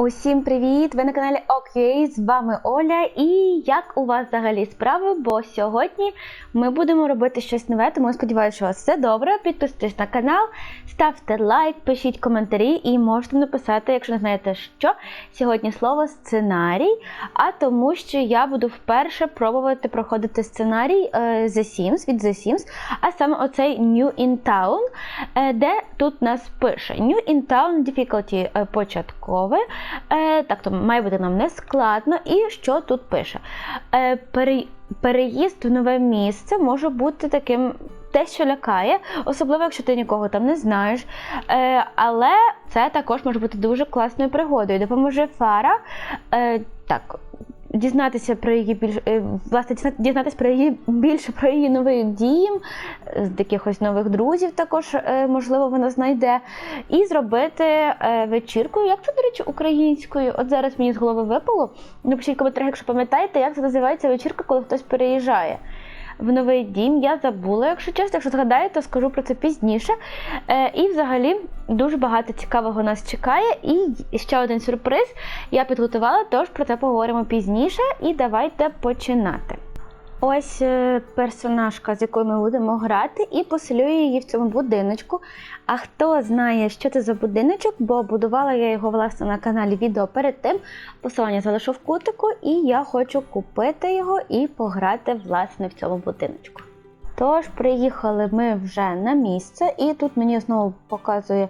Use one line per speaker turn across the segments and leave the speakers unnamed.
Усім привіт! Ви на каналі OKUA, з вами Оля. І як у вас взагалі справи? Бо сьогодні ми будемо робити щось нове, тому сподіваюся, що у вас все добре. Підписуйтесь на канал, ставте лайк, пишіть коментарі і можете написати, якщо не знаєте, що сьогодні слово сценарій. А тому, що я буду вперше пробувати проходити сценарій е, The Sims від The Sims, а саме оцей New in Town, е, де тут нас пише New in Town Difficulty е, початкове. Е, так, то має бути нам не складно. І що тут пише? Е, переїзд в нове місце може бути таким. Те, що лякає, особливо, якщо ти нікого там не знаєш. Е, але це також може бути дуже класною пригодою. Допоможе Фара. Так, дізнатися про її більш е, власне дізна- дізнатися про її більше про її новий дім, е, з якихось нових друзів також е, можливо вона знайде. І зробити вечірку, як це, до речі, українською. От зараз мені з голови випало. Напишіть в коментарях, якщо пам'ятаєте, як це називається вечірка, коли хтось переїжджає. В новий дім я забула, якщо чесно, якщо згадаєте, то скажу про це пізніше. Е, і взагалі дуже багато цікавого нас чекає. І ще один сюрприз я підготувала, тож про це поговоримо пізніше. І давайте починати. Ось е, персонажка, з якою ми будемо грати, і поселю її в цьому будиночку. А хто знає, що це за будиночок, бо будувала я його власне на каналі відео перед тим. Посилання залишу в кутику, і я хочу купити його і пограти власне в цьому будиночку. Тож, приїхали ми вже на місце, і тут мені знову показує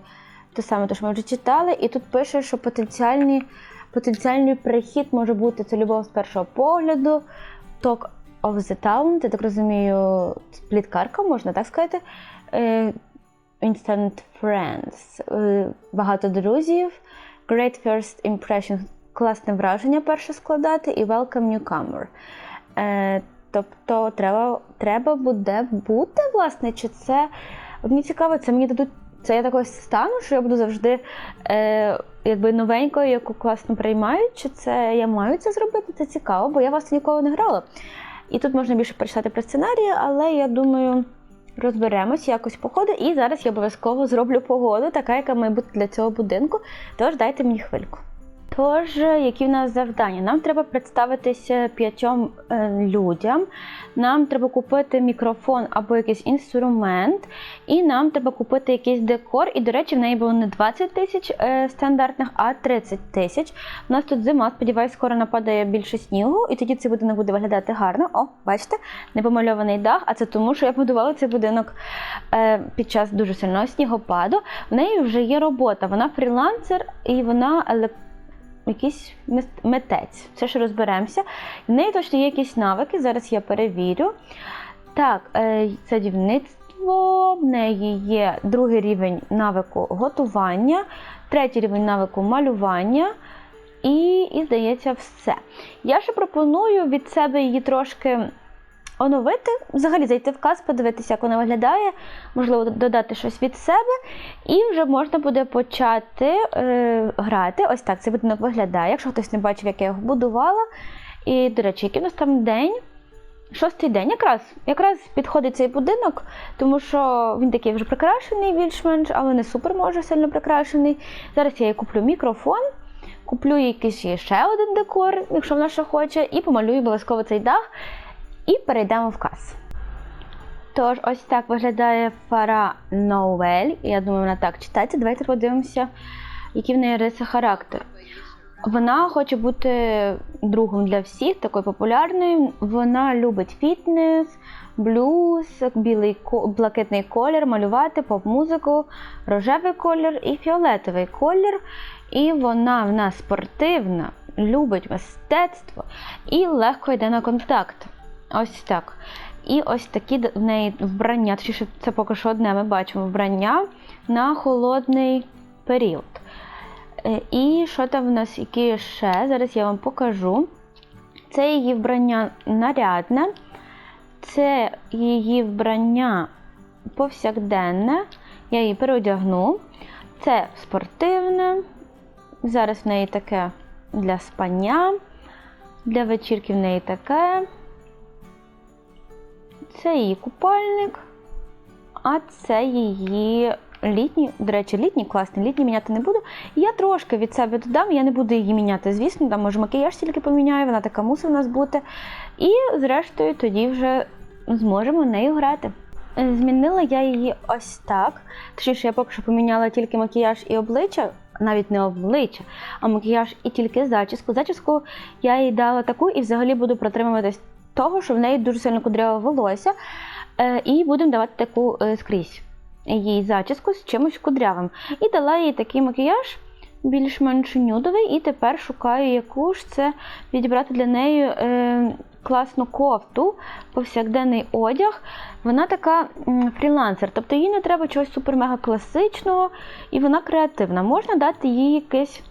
те саме, те, що ми вже читали, і тут пише, що потенціальні, потенціальний прихід може бути це любов з першого погляду, talk of the town, я так розумію, пліткарка, можна так сказати. Е, Instant friends, е, багато друзів, great first impression, класне враження перше складати і welcome newcomer. Е, тобто треба, треба буде бути, власне, чи це. Мені цікаво, це мені дадуть. Це я також стану, що я буду завжди е, якби новенькою, яку класно приймають, чи це я маю це зробити? Це цікаво, бо я власне ніколи не грала. І тут можна більше прочитати про сценарії, але я думаю, розберемось якось по. І зараз я обов'язково зроблю погоду, така, яка має бути для цього будинку. Тож дайте мені хвильку. Тож, які в нас завдання? Нам треба представитися п'ятьом е, людям, нам треба купити мікрофон або якийсь інструмент, і нам треба купити якийсь декор. І, до речі, в неї було не 20 тисяч е, стандартних, а 30 тисяч. У нас тут зима, сподіваюсь, скоро нападає більше снігу, і тоді цей будинок буде виглядати гарно. О, бачите, непомальований дах, а це тому, що я будувала цей будинок е, під час дуже сильного снігопаду. В неї вже є робота, вона фрілансер і вона електронна якийсь митець. Все ж розберемося. В неї точно є якісь навики, зараз я перевірю. Так, е, садівництво, в неї є другий рівень навику готування, третій рівень навику малювання. І, і здається, все. Я ще пропоную від себе її трошки оновити, взагалі зайти в каз, подивитися, як вона виглядає, можливо, додати щось від себе, і вже можна буде почати е, грати. Ось так цей будинок виглядає, якщо хтось не бачив, як я його будувала. І, до речі, який у нас там день? Шостий день якраз якраз підходить цей будинок, тому що він такий вже прикрашений більш-менш, але не супер може сильно прикрашений. Зараз я їй куплю мікрофон, куплю якийсь ще один декор, якщо вона ще хоче, і помалюю обов'язково цей дах. І перейдемо в кас. Тож, ось так виглядає Фара Новель. Я думаю, вона так читається. Давайте подивимося, які в неї риси характеру. Вона хоче бути другом для всіх, такою популярною. Вона любить фітнес, блюз, білий блакитний колір, малювати, поп-музику, рожевий колір і фіолетовий колір. І вона в нас спортивна, любить мистецтво і легко йде на контакт. Ось так. І ось такі в неї вбрання, точніше, це поки що одне ми бачимо вбрання на холодний період. Е, І що там в нас які ще? Зараз я вам покажу. Це її вбрання нарядне, це її вбрання повсякденне. Я її переодягну. Це спортивне. Зараз в неї таке для спання, для вечірки в неї таке. Це її купальник, а це її літній, до речі, літній класний, літній міняти не буду. Я трошки від себе додам, я не буду її міняти, звісно, там може макіяж тільки поміняю, вона така мусить у нас бути. І зрештою тоді вже зможемо нею грати. Змінила я її ось так. Точніше, я поки що поміняла тільки макіяж і обличчя, навіть не обличчя, а макіяж і тільки зачіску. Зачіску я їй дала таку і взагалі буду протримуватись того, що в неї дуже сильно кудряве волосся. Е, І будемо давати таку е, скрізь їй зачіску з чимось кудрявим. І дала їй такий макіяж більш-менш нюдовий, і тепер шукаю, яку ж це відібрати для неї е, класну кофту, повсякденний одяг. Вона така фрілансер, тобто їй не треба чогось супер-мега класичного, і вона креативна. Можна дати їй якесь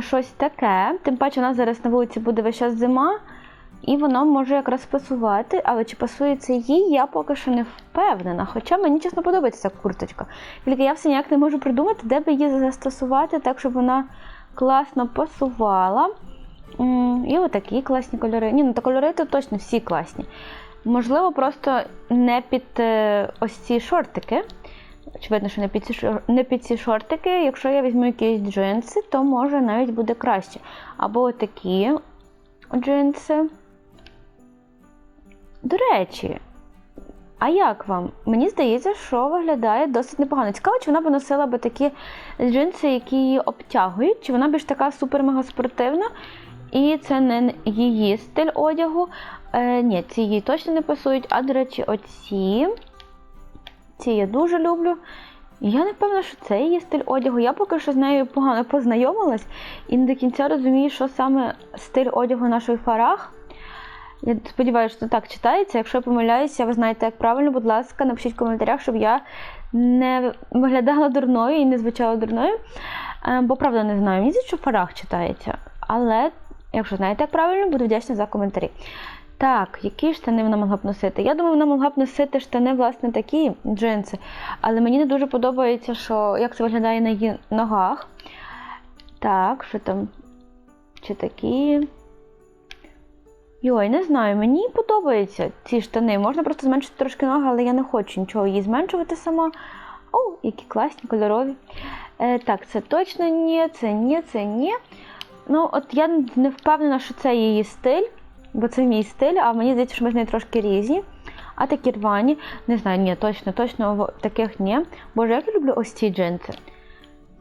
щось таке. Тим паче, нас зараз на вулиці буде весь час зима. І воно може якраз пасувати, але чи пасує це їй, я поки що не впевнена. Хоча мені чесно подобається ця курточка. Тільки я все ніяк не можу придумати, де би її застосувати, так, щоб вона класно пасувала. І отакі класні кольори. Ні, ну та кольори то точно всі класні. Можливо, просто не під е, ось ці шортики. Очевидно, що не під ці не під ці шортики. Якщо я візьму якісь джинси, то може навіть буде краще. Або отакі джинси. До речі, а як вам? Мені здається, що виглядає досить непогано. Цікаво, чи вона б носила би такі джинси, які її обтягують, чи вона більш така супер-мега спортивна. І це не її стиль одягу. Е, ні, ці їй точно не пасують. А, до речі, оці. Ці я дуже люблю. Я не певна, що це її стиль одягу. Я поки що з нею погано познайомилась і не до кінця розумію, що саме стиль одягу нашої фарах. Я сподіваюся, що так читається. Якщо я помиляюся, ви знаєте, як правильно, будь ласка, напишіть в коментарях, щоб я не виглядала дурною і не звучала дурною. Е, Бо правда не знаю. Мені здається, що фарах читається. Але, якщо знаєте, як правильно, буду вдячна за коментарі. Так, які штани вона могла б носити? Я думаю, вона могла б носити штани, власне, такі джинси. Але мені не дуже подобається, що як це виглядає на її ногах. Так, що там? Чи такі. Йой, не знаю, мені подобаються ці штани. Можна просто зменшити трошки ноги, але я не хочу нічого її зменшувати сама. О, які класні, кольорові. Е, так, це точно ні, це ні, це ні. Ну, от я не впевнена, що це її стиль, бо це мій стиль, а мені здається, що ми з нею трошки різні. А такі рвані, не знаю, ні, точно, точно таких ні. Боже, як я люблю ось ці джинси.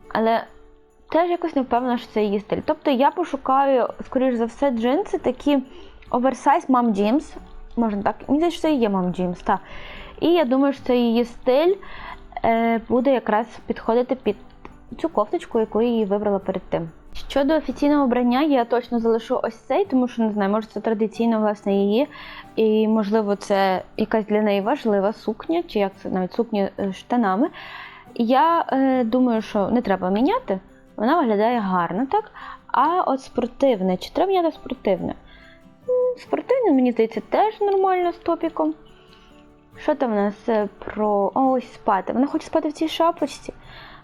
Але теж якось не впевнена, що це її стиль. Тобто я пошукаю, скоріш за все, джинси такі оверсайз Mom Jeans. Можна так. Мені здається, що це і є Mom Jeans, так. І я думаю, що це її стиль е, буде якраз підходити під цю кофточку, яку я її вибрала перед тим. Щодо офіційного обрання, я точно залишу ось цей, тому що не знаю, може це традиційно власне її, і можливо це якась для неї важлива сукня, чи як це навіть сукня з штанами. Я е, думаю, що не треба міняти. Вона виглядає гарно, так? А от спортивне, чи треба міняти спортивне? М, мені здається, теж нормально з топіком. Що там у нас е, про. Ось спати. Вона хоче спати в цій шапочці.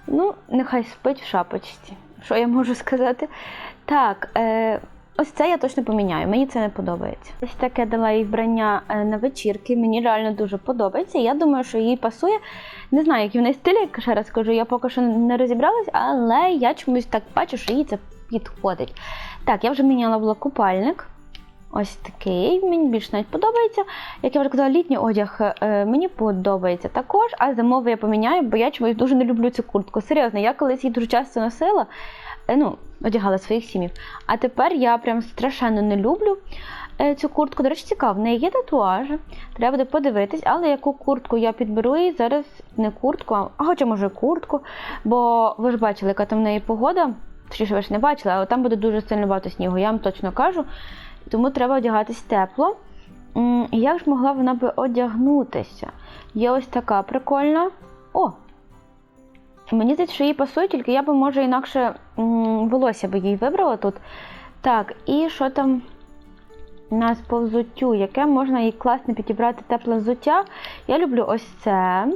Ну, нехай спить в шапочці. Що я можу сказати? Так, е, ось це я точно поміняю. Мені це не подобається. Ось таке дала їй вбрання е, на вечірки. Мені реально дуже подобається. Я думаю, що їй пасує. Не знаю, який в неї стиль, як ще раз кажу, я поки що не розібралась, але я чомусь так бачу, що їй це підходить. Так, я вже міняла була купальник. Ось такий, мені більш навіть подобається. Як я вже казала, літній одяг е, мені подобається також, а зимовий я поміняю, бо я чомусь дуже не люблю цю куртку. Серйозно, я колись її дуже часто носила, е, ну, одягала своїх сім'їв. А тепер я прям страшенно не люблю е, цю куртку. До речі, цікаво, в неї є татуажі, треба буде подивитись, але яку куртку я підберу їй зараз не куртку, а хоча може куртку, бо ви ж бачили, яка там в неї погода. Точніше, ви ж не бачили, але там буде дуже сильно багато снігу, я вам точно кажу. Тому треба одягатись тепло. Як ж могла вона би одягнутися? Є ось така прикольна. О! Мені здається, що їй пасує, тільки я би, може, інакше волосся би їй вибрала тут. Так, і що там у нас по взуттю? Яке можна їй класно підібрати тепле взуття? Я люблю ось це.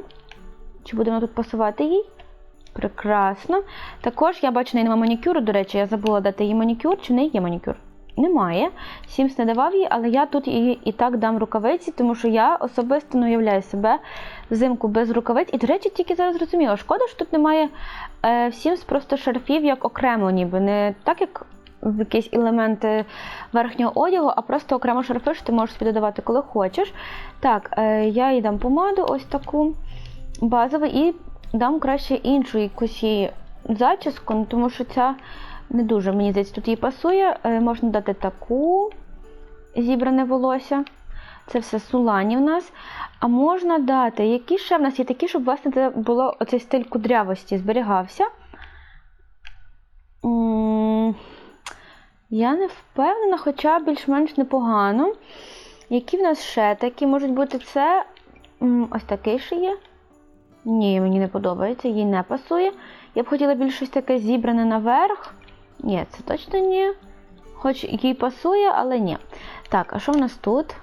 Чи будемо тут пасувати їй? Прекрасно. Також я бачу, неї немає манікюру, до речі, я забула дати їй манікюр, чи в неї є манікюр? Немає. Сімс не давав їй, але я тут їй і так дам рукавиці, тому що я особисто не уявляю себе взимку без рукавиць. І, до речі, тільки зараз зрозуміла, шкода, що тут немає е, в Sims просто шарфів як окремо, ніби не так, як якісь елементи верхнього одягу, а просто окремо шарфи, що ти можеш собі додавати, коли хочеш. Так, е, я їй дам помаду, ось таку базову, і дам краще іншу якусь їй зачіску, ну, тому що ця не дуже, мені здається, тут їй пасує. Е, можна дати таку зібране волосся. Це все сулані в нас. А можна дати, які ще в нас є такі, щоб власне це було оцей стиль кудрявості зберігався. Я не впевнена, хоча більш-менш непогано. Які в нас ще такі можуть бути це. Ось такий ще є. Ні, мені не подобається, їй не пасує. Я б хотіла більш щось таке зібране наверх. Ні, це точно ні. Хоч їй пасує, але ні. Так, а що в нас тут?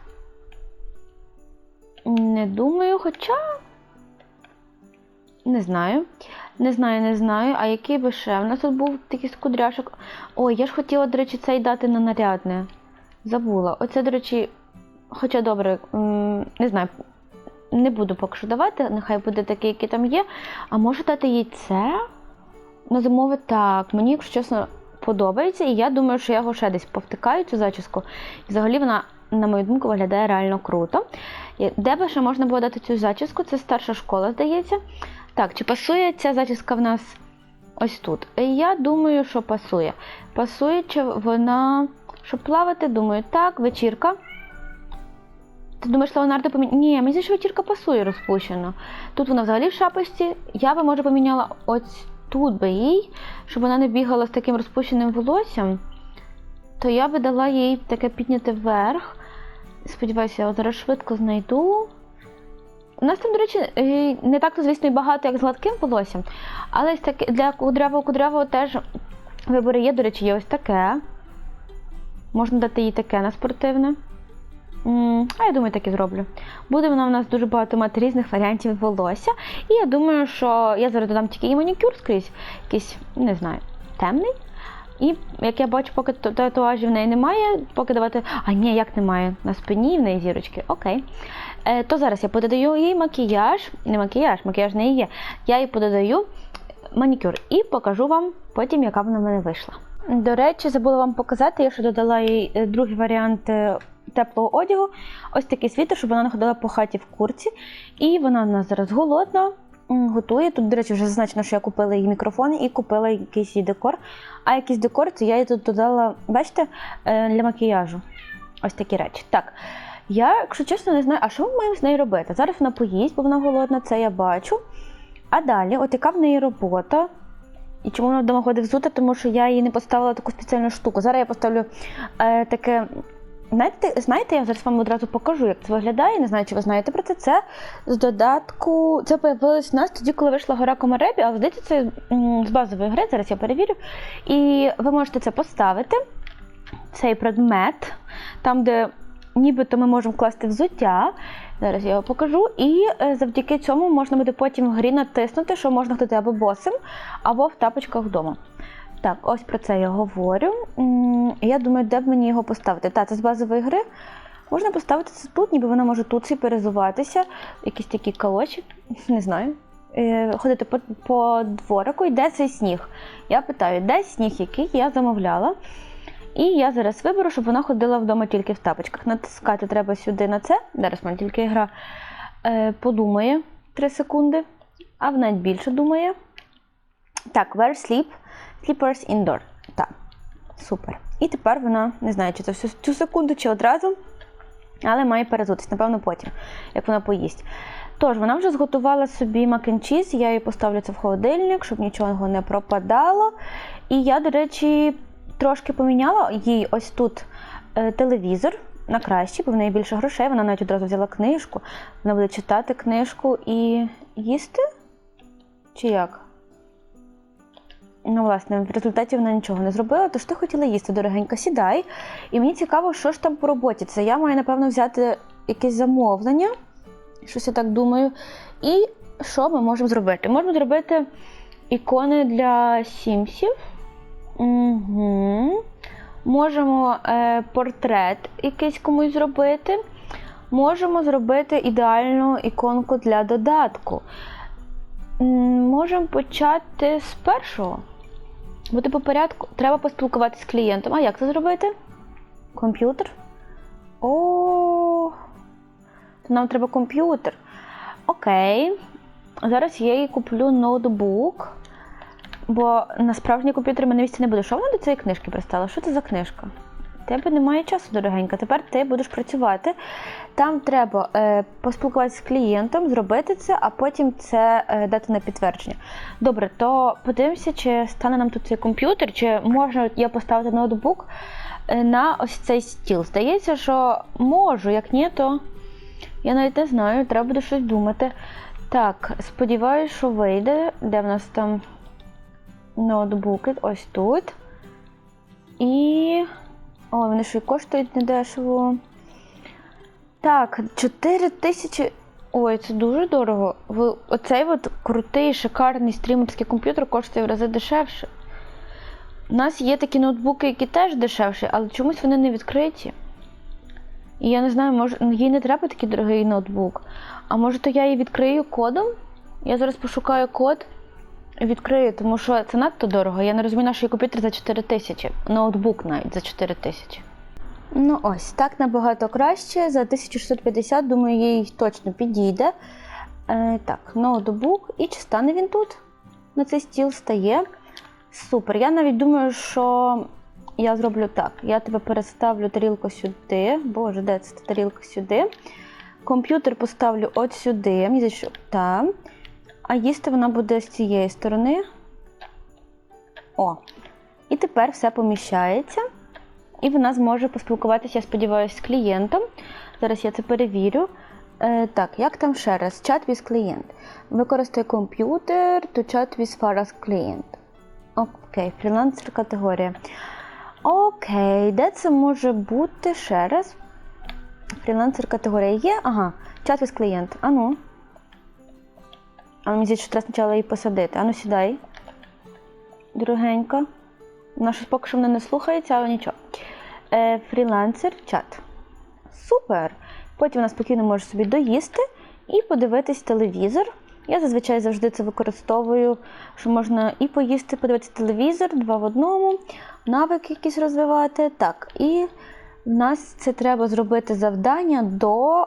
Не думаю, хоча. Не знаю. Не знаю, не знаю. А який би ще? У нас тут був такий з кудряшок. Ой, я ж хотіла, до речі, цей дати на нарядне. Забула. Оце, до речі, хоча добре, не знаю, не буду поки що давати, нехай буде такий, який там є. А можу дати їй це? На зимове так. Мені, якщо чесно, подобається, і я думаю, що я його ще десь повтикаю, цю зачіску. І взагалі вона, на мою думку, виглядає реально круто. Де би ще можна було дати цю зачіску? Це старша школа, здається. Так, чи пасує ця зачіска в нас ось тут? Я думаю, що пасує. Пасує, чи вона. Щоб плавати, думаю, так, вечірка. Ти думаєш, Леонардо поміняє? Ні, мені здається, що вечірка пасує розпущено. Тут вона взагалі в шапочці. Я би, може, поміняла ось тут би їй, щоб вона не бігала з таким розпущеним волоссям. То я би дала їй таке підняти вверх. Сподіваюся, я зараз швидко знайду. У нас там, до речі, е, не так, звісно, і багато, як з гладким волоссям. Але для кудрявого кудрявого теж вибори є, до речі, є ось таке. Можна дати їй таке на спортивне. А я думаю, так і зроблю. Буде вона в нас дуже багато мати різних варіантів волосся. І я думаю, що я зараз додам тільки і манікюр скрізь, якийсь, не знаю, темний. І як я бачу, поки та- татуажів в неї немає, поки давати. А ні, як немає? На спині в неї зірочки. Окей. Е, то зараз я пододаю їй макіяж. Не макіяж, макіяж не є. Я їй пододаю манікюр і покажу вам потім, яка вона в мене вийшла. До речі, забула вам показати, я ще додала їй е, другий варіант е, теплого одягу. Ось такий світер, щоб вона не ходила по хаті в курці. І вона в нас зараз голодна, готує. Тут, до речі, вже зазначено, що я купила їй мікрофон і купила якийсь їй декор. А якийсь декор, це я їй тут додала, бачите, е, для макіяжу. Ось такі речі. Так. Я, якщо чесно, не знаю, а що ми маємо з нею робити? Зараз вона поїсть, бо вона голодна, це я бачу. А далі, от яка в неї робота? І чому вона вдома ходить взута? Тому що я їй не поставила таку спеціальну штуку. Зараз я поставлю е, таке. Знаєте, знаєте, я зараз вам одразу покажу, як це виглядає. Не знаю, чи ви знаєте про це. Це з додатку. Це появилось у нас тоді, коли вийшла гора Комаребі, але здається, це з базової гри. Зараз я перевірю. І ви можете це поставити. Цей предмет, там, де нібито ми можемо вкласти взуття. Зараз я його покажу. І е, завдяки цьому можна буде потім в грі натиснути, що можна ходити або босим, або в тапочках вдома. Так, ось про це я говорю. Я думаю, де б мені його поставити. Так, це з базової гри. Можна поставити це тут, ніби вона може тут перезуватися. Якісь такі калочі, не знаю. Е, Ходити по, по дворику, і де цей сніг. Я питаю, де сніг, який я замовляла. І я зараз виберу, щоб вона ходила вдома тільки в тапочках. Натискати треба сюди на це. Зараз мене тільки гра е, подумає 3 секунди, а в навіть більше думає. Так, where sleep? Sleepers indoor. Так, супер. І тепер вона, не знаю, чи це всю цю секунду, чи одразу, але має перезутись, напевно, потім, як вона поїсть. Тож, вона вже зготувала собі мак and cheese, я її поставлю це в холодильник, щоб нічого не пропадало. І я, до речі, трошки поміняла їй ось тут е, телевізор на кращий, бо в неї більше грошей. Вона навіть одразу взяла книжку. Вона буде читати книжку і їсти? Чи як? Ну, власне, в результаті вона нічого не зробила, тож ти хотіла їсти, дорогенька, сідай. І мені цікаво, що ж там по роботі. Це я маю, напевно, взяти якесь замовлення, щось я так думаю. І що ми можемо зробити? Можемо зробити ікони для сімсів. Угу. Можемо е, портрет якийсь комусь зробити. Можемо зробити ідеальну іконку для додатку. Можемо почати з першого. Бути по порядку. Треба поспілкуватися з клієнтом. А як це зробити? Комп'ютер? О, то нам треба комп'ютер. Окей. Зараз я їй куплю ноутбук. Бо на справжній комп'ютері мене місця не буде. Що вона до цієї книжки пристала? Що це за книжка? Тебе немає часу, дорогенька. Тепер ти будеш працювати. Там треба е, поспілкуватися з клієнтом, зробити це, а потім це е, дати на підтвердження. Добре, то подивимося, чи стане нам тут цей комп'ютер, чи можна я поставити ноутбук е, на ось цей стіл. Здається, що можу, як ні, то я навіть не знаю, треба буде щось думати. Так, сподіваюся, що вийде. Де в нас там ноутбуки? Ось тут. І. О, вони ще й коштують недешево. Так, 4 тисячі. Ой, це дуже дорого. Оцей от крутий, шикарний стрімерський комп'ютер коштує в рази дешевше. У нас є такі ноутбуки, які теж дешевші, але чомусь вони не відкриті. І я не знаю, може, їй не треба такий дорогий ноутбук. А може, то я її відкрию кодом? Я зараз пошукаю код відкрию, тому що це надто дорого. Я не розумію, наш комп'ютер за 4 тисячі, ноутбук навіть за 4 тисячі. Ну ось, так набагато краще. За 1650, думаю, їй точно підійде. Е, так, ноутбук. І чи стане він тут? На цей стіл стає. Супер. Я навіть думаю, що я зроблю так. Я тебе переставлю тарілку сюди. Боже, де це тарілка сюди? Комп'ютер поставлю от сюди. Що там. А їсти вона буде з цієї сторони. О. І тепер все поміщається. І вона зможе поспілкуватися, я сподіваюся, з клієнтом. Зараз я це перевірю. Е, так, як там ще раз? Чат with клієнт. Використай комп'ютер to chat with Faras клієнт. Окей, фрілансер категорія. Окей, де це може бути ще раз? Фрілансер категорія є? Ага, чат with клієнт. Ану. А мені здається, що треба спочатку її посадити. Ану, сідай. Дорогенька. Вона щось поки що мене не слухається, але нічого. Е, фрілансер, чат. Супер! Потім вона спокійно може собі доїсти і подивитись телевізор. Я зазвичай завжди це використовую, що можна і поїсти, подивитися телевізор, два в одному, навики якісь розвивати. Так, і в нас це треба зробити завдання до,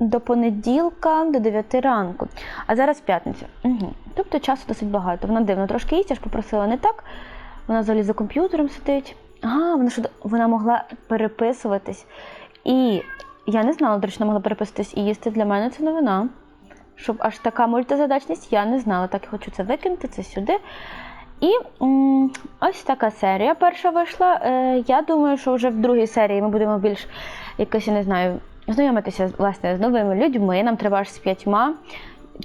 до понеділка, до 9 ранку. А зараз п'ятниця. Угу. Тобто часу досить багато. Вона дивно трошки їсть, я ж попросила не так. Вона взагалі за комп'ютером сидить. Ага, вона що вона могла переписуватись. І я не знала, до речі, вона могла переписуватись і їсти. Для мене це новина. Щоб аж така мультизадачність, я не знала. Так я хочу це викинути, це сюди. І м, ось така серія перша вийшла. Е, я думаю, що вже в другій серії ми будемо більш якось, я не знаю, знайомитися власне з новими людьми. Нам треба аж з п'ятьма.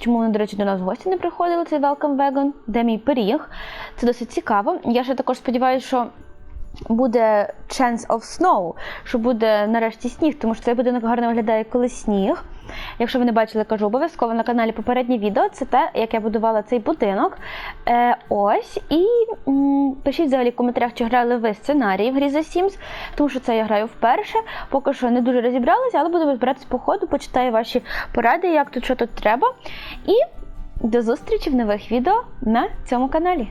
Чому вони, до речі, до нас в гості не приходили, цей Welcome Wagon, де мій пиріг. Це досить цікаво. Я ще також сподіваюся, що буде Chance of Snow, що буде нарешті сніг, тому що цей будинок гарно виглядає, коли сніг. Якщо ви не бачили, кажу обов'язково на каналі попереднє відео. Це те, як я будувала цей будинок. Е, ось. І м, пишіть взагалі в коментарях, чи грали ви сценарій в грі The Sims, тому що це я граю вперше. Поки що не дуже розібралася, але буду розбиратися по ходу, почитаю ваші поради, як тут що тут треба. І до зустрічі в нових відео на цьому каналі.